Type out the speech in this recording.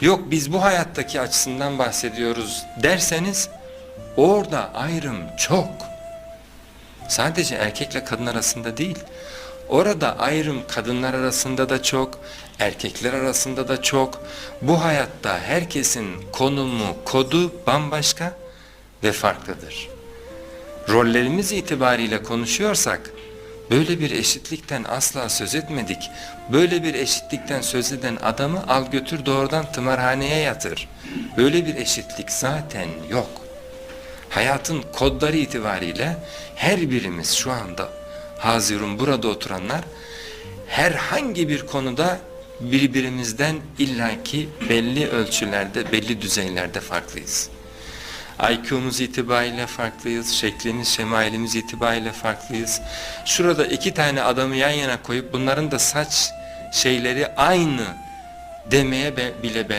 yok biz bu hayattaki açısından bahsediyoruz derseniz orada ayrım çok. Sadece erkekle kadın arasında değil. Orada ayrım kadınlar arasında da çok, erkekler arasında da çok. Bu hayatta herkesin konumu, kodu bambaşka ve farklıdır. Rollerimiz itibariyle konuşuyorsak böyle bir eşitlikten asla söz etmedik. Böyle bir eşitlikten söz eden adamı al götür doğrudan tımarhaneye yatır. Böyle bir eşitlik zaten yok. Hayatın kodları itibariyle her birimiz şu anda hazirun burada oturanlar herhangi bir konuda birbirimizden illaki belli ölçülerde, belli düzeylerde farklıyız. IQ'muz itibariyle farklıyız, şeklimiz, şemailimiz itibariyle farklıyız. Şurada iki tane adamı yan yana koyup bunların da saç şeyleri aynı demeye bile ben